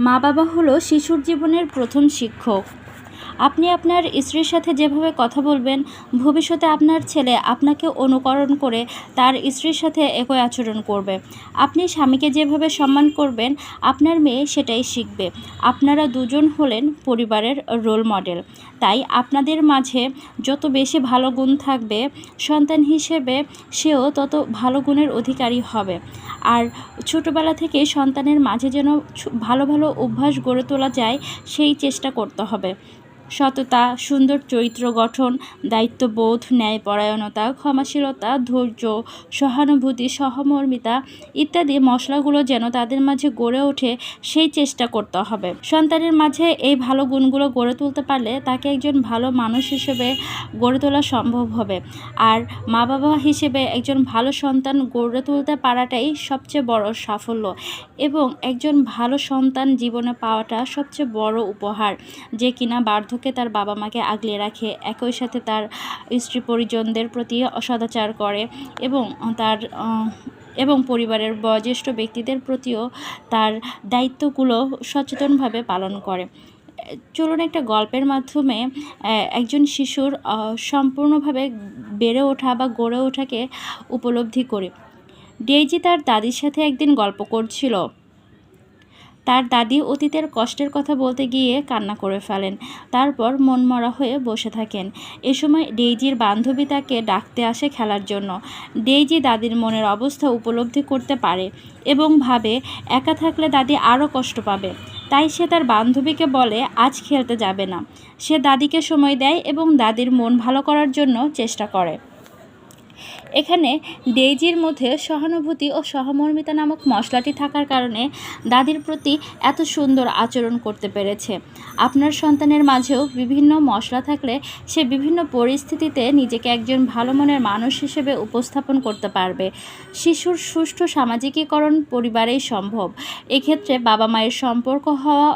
মা বাবা হলো শিশুর জীবনের প্রথম শিক্ষক। আপনি আপনার স্ত্রীর সাথে যেভাবে কথা বলবেন, ভবিষ্যতে আপনার ছেলে আপনাকে অনুকরণ করে তার স্ত্রীর সাথে একই আচরণ করবে। আপনি স্বামীকে যেভাবে সম্মান করবেন, আপনার মেয়ে সেটাই শিখবে। আপনারা দুজন হলেন পরিবারের রোল মডেল তাই আপনাদের মাঝে যত বেশি ভালো গুণ থাকবে, সন্তান হিসেবে সেও তত ভালো গুণের অধিকারী হবে। আর ছোটোবেলা থেকে সন্তানের মাঝে যেন ভালো ভালো অভ্যাস গড়ে তোলা যায়, সেই চেষ্টা করতে হবে। সততা, সুন্দর চরিত্র গঠন, দায়িত্ববোধ, ন্যায়পরায়ণতা, ক্ষমাশীলতা, ধৈর্য, সহানুভূতি, সহমর্মিতা ইত্যাদি মশলাগুলো যেন তাদের মাঝে গড়ে ওঠে, সেই চেষ্টা করতে হবে। সন্তানের মাঝে এই ভালো গুণগুলো গড়ে তুলতে পারলে তাকে একজন ভালো মানুষ হিসেবে গড়ে তোলা সম্ভব হবে। আর মা বাবা হিসেবে একজন ভালো সন্তান গড়ে তুলতে পারাটাই সবচেয়ে বড় সাফল্য এবং একজন ভালো সন্তান জীবনে পাওয়াটা সবচেয়ে বড় উপহার, যে কিনা বার্ধক্যে তার বাবা মাকে আগলে রাখে, একই সাথে তার স্ত্রী পরিজনদের প্রতি সদাচার করে এবং তার এবং পরিবারের বয়োজ্যেষ্ঠ ব্যক্তিদের প্রতিও তার দায়িত্বগুলো সচেতনভাবে পালন করে। চলুন একটা গল্পের মাধ্যমে একজন শিশুর সম্পূর্ণভাবে বেড়ে ওঠা বা গড়ে ওঠাকে উপলব্ধি করি। ডেইজি তার দাদির সাথে একদিন গল্প করছিল। তার দাদি অতীতের কষ্টের কথা বলতে গিয়ে কান্না করে ফেলেন। তারপর মনমরা হয়ে বসে থাকেন। এ সময় ডেইজির বান্ধবী তাকে ডাকতে আসে খেলার জন্য। ডেইজি দাদির মনের অবস্থা উপলব্ধি করতে পারে এবং ভাবে, একা থাকলে দাদি আরও কষ্ট পাবে। তাই সে তার বান্ধবীকে বলে, আজ খেলতে যাবে না। সে দাদিকে সময় দেয় এবং দাদির মন ভালো করার জন্য চেষ্টা করে। এখানে ডেইজির মধ্যে সহানুভূতি ও সহমর্মিতা নামক মশলাটি থাকার কারণে দাদির প্রতি এত সুন্দর আচরণ করতে পেরেছে। আপনার সন্তানের মাঝেও বিভিন্ন মশলা থাকলে সে বিভিন্ন পরিস্থিতিতে নিজেকে একজন ভালো মনের মানুষ হিসেবে উপস্থাপন করতে পারবে। শিশুর সুষ্ঠু সামাজিকীকরণ পরিবারেই সম্ভব। এক্ষেত্রে বাবা মায়ের সম্পর্ক হওয়া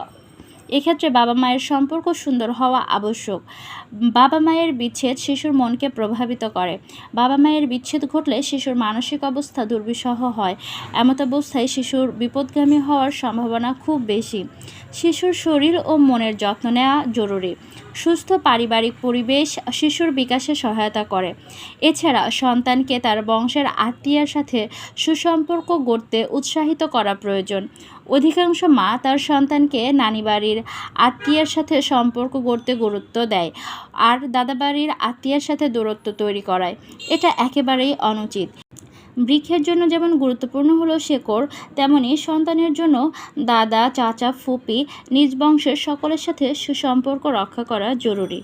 এক্ষেত্রে বাবা মায়ের সম্পর্ক সুন্দর হওয়া আবশ্যক। বাবা মায়ের বিচ্ছেদ শিশুর মনকে প্রভাবিত করে। বাবা মায়ের বিচ্ছেদ ঘটলে শিশুর মানসিক অবস্থা দুর্বিষহ হয়। এমত অবস্থায় শিশুর বিপদগামী হওয়ার সম্ভাবনা খুব বেশি। শিশুর শরীর ও মনের যত্ন নেওয়া জরুরি। সুস্থ পারিবারিক পরিবেশ শিশুর বিকাশে সহায়তা করে। এছাড়া সন্তানকে তার বংশের আত্মীয়ের সাথে সুসম্পর্ক গড়তে উৎসাহিত করা প্রয়োজন। অধিকাংশ মা তার সন্তানকে নানি বাড়ির আত্মীয়ের সাথে সম্পর্ক গড়তে গুরুত্ব দেয় আর দাদাবাড়ির আত্মীয়ার সাথে দূরত্ব তৈরি করায়। এটা একেবারেই অনুচিত। বৃক্ষের জন্য যেমন গুরুত্বপূর্ণ হলো শেকড়, তেমনি সন্তানের জন্য দাদা, চাচা, ফুপি, নিজ বংশের সকলের সাথে সুসম্পর্ক রক্ষা করা জরুরি।